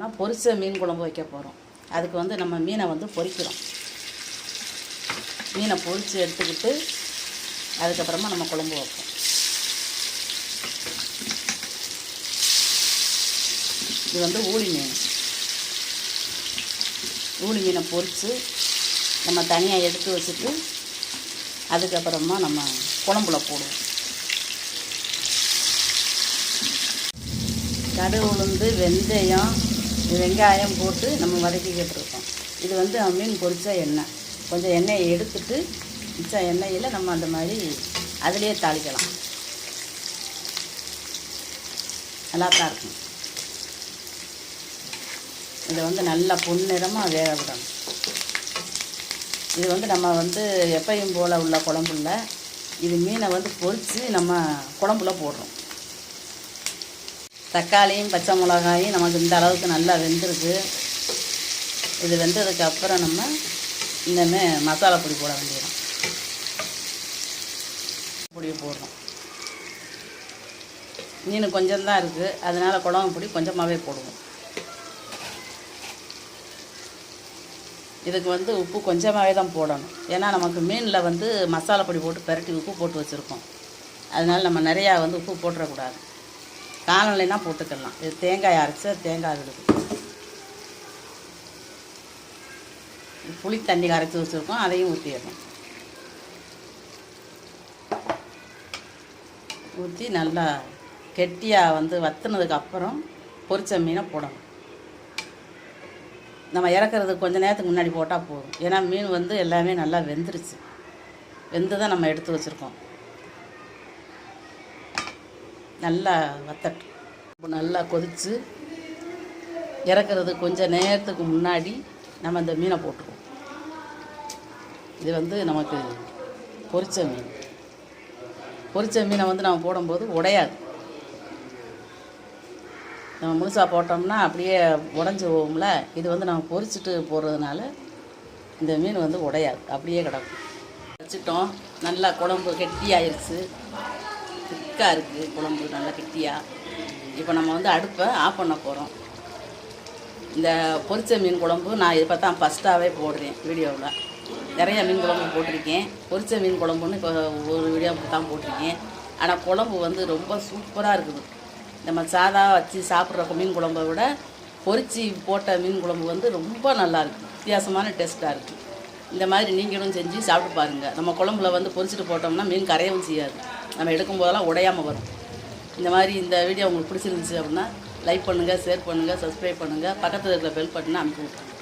போகிறோம்னா பொரிச்ச மீன் குழம்பு வைக்க போகிறோம் அதுக்கு வந்து நம்ம மீனை வந்து பொரிக்கிறோம். மீனை பொரித்து எடுத்துக்கிட்டு அதுக்கப்புறமா நம்ம குழம்பு வைப்போம். இது வந்து ஊளி மீன். ஊளி மீனை பொரித்து நம்ம தனியாக எடுத்து வச்சுட்டு அதுக்கப்புறமா நம்ம குழம்புல போடுவோம். கடு உளுந்து வெந்தயம் வெங்காயம் போட்டு நம்ம வதக்கிக்கிட்டு இருக்கோம் இது வந்து மீன் பொரிச்ச எண்ணெய். கொஞ்சம் எண்ணெயை எடுத்துட்டு மிச்ச எண்ணெயில் நம்ம அந்த மாதிரி அதிலே தாளிக்கலாம். நல்லா தான் இருக்கும். இதை வந்து நல்லா பொன்னிறமாக வேக விடணும். இது வந்து நம்ம வந்து எப்பையும் போல் உள்ள குழம்புல இது மீனை வந்து பொரித்து நம்ம குழம்புல போடுறோம். தக்காளியும் பச்சை மிளகாயும் நமக்கு இந்த அளவுக்கு நல்லா வெந்திருக்கு. இது வெந்ததுக்கு அப்புறம் நம்ம இனிமே மசாலா பொடி போட வேண்டியதான் பொடியை போடுறோம். மீன் கொஞ்சம் தான் இருக்குது அதனால் குழம்பு பொடி கொஞ்சமாகவே போடுவோம். இதுக்கு வந்து உப்பு கொஞ்சமாகவே தான் போடணும். ஏன்னா நமக்கு மீனில் வந்து மசாலா பொடி போட்டு பெரட்டி உப்பு போட்டு வச்சுருக்கோம். அதனால் நம்ம நிறையா வந்து உப்பு போட்டுறக்கூடாது. காலநிலைனா போட்டுக்கலாம். இது தேங்காய் அரைச்சி தேங்காய் விடுது புளி தண்ணி கரைச்சி வச்சுருக்கோம். அதையும் ஊற்றிடணும் ஊற்றி நல்லா கெட்டியாக வந்து வத்துனதுக்கு அப்புறம் பொரிச்ச மீனை போடணும். நம்ம இறக்குறதுக்கு கொஞ்ச நேரத்துக்கு முன்னாடி போட்டால் போதும். ஏன்னா மீன் வந்து எல்லாமே நல்லா வெந்துருச்சு. வெந்து தான் நம்ம எடுத்து வச்சுருக்கோம். நல்லா வத்தட்டும் நல்லா கொதித்து இறக்குறது கொஞ்சம் நேரத்துக்கு முன்னாடி நம்ம இந்த மீனை போட்டுருவோம் இது வந்து நமக்கு பொரிச்ச மீன். பொரிச்ச மீனை வந்து நம்ம போடும்போது உடையாது. நம்ம முழுசாக போட்டோம்னா அப்படியே உடஞ்சி போகும்ல. இது வந்து நம்ம பொரிச்சிட்டு போடுறதுனால இந்த மீன் வந்து உடையாது. அப்படியே கிடக்கும். வச்சுட்டோம். நல்லா குழம்பு கெட்டியாயிருச்சு. திக்காக இருக்குது குழம்பு நல்லா கெட்டியாக இப்போ நம்ம வந்து அடுப்பை ஆஃப் பண்ண போகிறோம் இந்த பொரிச்ச மீன் குழம்பு நான் இப்போ தான் ஃபஸ்ட்டாகவே போடுறேன் வீடியோவில். நிறையா மீன் குழம்பு போட்டிருக்கேன். பொரிச்ச மீன் குழம்புன்னு இப்போ ஒரு வீடியோ தான் போட்டிருக்கேன். ஆனால் குழம்பு வந்து ரொம்ப சூப்பராக இருக்குது. நம்ம சாதா வச்சு சாப்பிட்ற மீன் குழம்பை விட பொரிச்சு போட்ட மீன் குழம்பு வந்து ரொம்ப நல்லாயிருக்கு வித்தியாசமான டேஸ்ட்டாக இருக்குது இந்த மாதிரி நீங்களும் செஞ்சு சாப்பிட்டு பாருங்கள் நம்ம குழம்புல வந்து பொரிச்சிட்டு போட்டோம்னா மீன் கரையவும் செய்யாது. நம்ம எடுக்கும் போதெல்லாம் உடையாமல் வரும். இந்த மாதிரி இந்த வீடியோ உங்களுக்கு பிடிச்சிருந்துச்சு அப்படின்னா லைக் பண்ணுங்கள் ஷேர் பண்ணுங்கள் சப்ஸ்கிரைப் பண்ணுங்கள் பக்கத்தில் இருக்கிற பெல் பட்டனை அனுப்பி விட்ருங்க